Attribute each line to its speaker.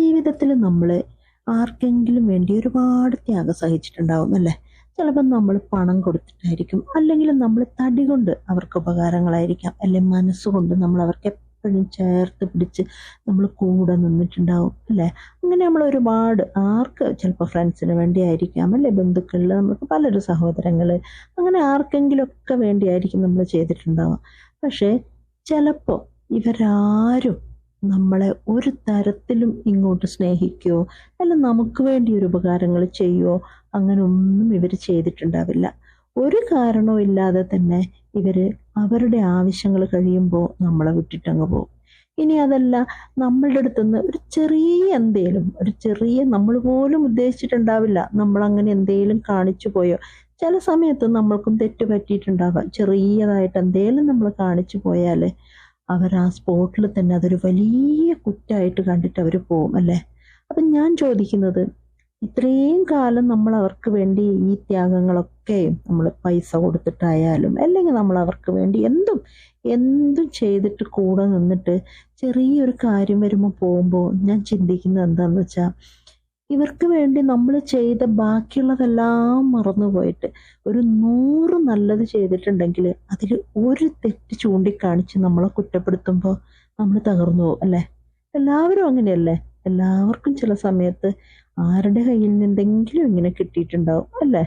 Speaker 1: ജീവിതത്തിൽ നമ്മൾ ആർക്കെങ്കിലും വേണ്ടി ഒരുപാട് ത്യാഗം സഹിച്ചിട്ടുണ്ടാവും അല്ലേ? ചിലപ്പം നമ്മൾ പണം കൊടുത്തിട്ടായിരിക്കും അല്ലെങ്കിൽ നമ്മൾ തടി കൊണ്ട് അവർക്ക് ഉപകാരങ്ങളായിരിക്കാം അല്ലെങ്കിൽ മനസ്സുകൊണ്ട് നമ്മൾ അവർക്ക് എപ്പോഴും ചേർത്ത് പിടിച്ച് നമ്മൾ കൂടെ നിന്നിട്ടുണ്ടാവും അല്ലേ? അങ്ങനെ നമ്മൾ ഒരുപാട് ആർക്ക് ചിലപ്പോൾ ഫ്രണ്ട്സിന് വേണ്ടി ആയിരിക്കാം അല്ലെ ബന്ധുക്കളിൽ നമുക്ക് പലരും സഹോദരങ്ങൾ അങ്ങനെ ആർക്കെങ്കിലുമൊക്കെ വേണ്ടിയായിരിക്കും നമ്മൾ ചെയ്തിട്ടുണ്ടാവുക. പക്ഷേ ചിലപ്പോൾ ഇവരാരും നമ്മളെ ഒരു തരത്തിലും ഇങ്ങോട്ട് സ്നേഹിക്കുകയോ അല്ല നമുക്ക് വേണ്ടി ഒരു ഉപകാരങ്ങൾ ചെയ്യുകയോ അങ്ങനെ ഒന്നും ഇവർ ചെയ്തിട്ടുണ്ടാവില്ല. ഒരു കാരണവും ഇല്ലാതെ തന്നെ ഇവർ അവരുടെ ആവശ്യങ്ങൾ കഴിയുമ്പോൾ നമ്മളെ വിട്ടിട്ടങ്ങ് പോകും. ഇനി അതല്ല നമ്മളുടെ അടുത്തുനിന്ന് ഒരു ചെറിയ എന്തേലും ഒരു ചെറിയ നമ്മൾ പോലും ഉദ്ദേശിച്ചിട്ടുണ്ടാവില്ല നമ്മൾ അങ്ങനെ എന്തേലും കാണിച്ചു പോയോ. ചില സമയത്ത് നമ്മൾക്കും തെറ്റ് പറ്റിയിട്ടുണ്ടാവാം. ചെറിയതായിട്ട് എന്തേലും നമ്മൾ കാണിച്ചു പോയാൽ അവർ ആ സ്പോട്ടിൽ തന്നെ അതൊരു വലിയ കുറ്റമായിട്ട് കണ്ടിട്ട് അവർ പോകും അല്ലേ? അപ്പം ഞാൻ ചോദിക്കുന്നത് ഇത്രയും കാലം നമ്മൾ അവർക്ക് വേണ്ടി ഈ ത്യാഗങ്ങളൊക്കെ നമ്മൾ പൈസ കൊടുത്തിട്ടായാലും അല്ലെങ്കിൽ നമ്മൾ അവർക്ക് വേണ്ടി എന്തും എന്തും ചെയ്തിട്ട് കൂടെ നിന്നിട്ട് ചെറിയൊരു കാര്യം വരുമ്പോൾ പോകുമ്പോൾ ഞാൻ ചിന്തിക്കുന്നത് എന്താണെന്ന് വെച്ചാൽ ഇവർക്ക് വേണ്ടി നമ്മൾ ചെയ്ത ബാക്കിയുള്ളതെല്ലാം മറന്നുപോയിട്ട് ഒരു നൂറ് നല്ലത് ചെയ്തിട്ടുണ്ടെങ്കിൽ അതിൽ ഒരു തെറ്റ് ചൂണ്ടിക്കാണിച്ച് നമ്മളെ കുറ്റപ്പെടുത്തുമ്പോൾ നമ്മൾ തകർന്നു പോകും അല്ലേ? എല്ലാവരും അങ്ങനെയല്ലേ? എല്ലാവർക്കും ചില സമയത്ത് ആരുടെ കയ്യിൽ നിന്നെന്തെങ്കിലും ഇങ്ങനെ കിട്ടിയിട്ടുണ്ടാവും അല്ലേ?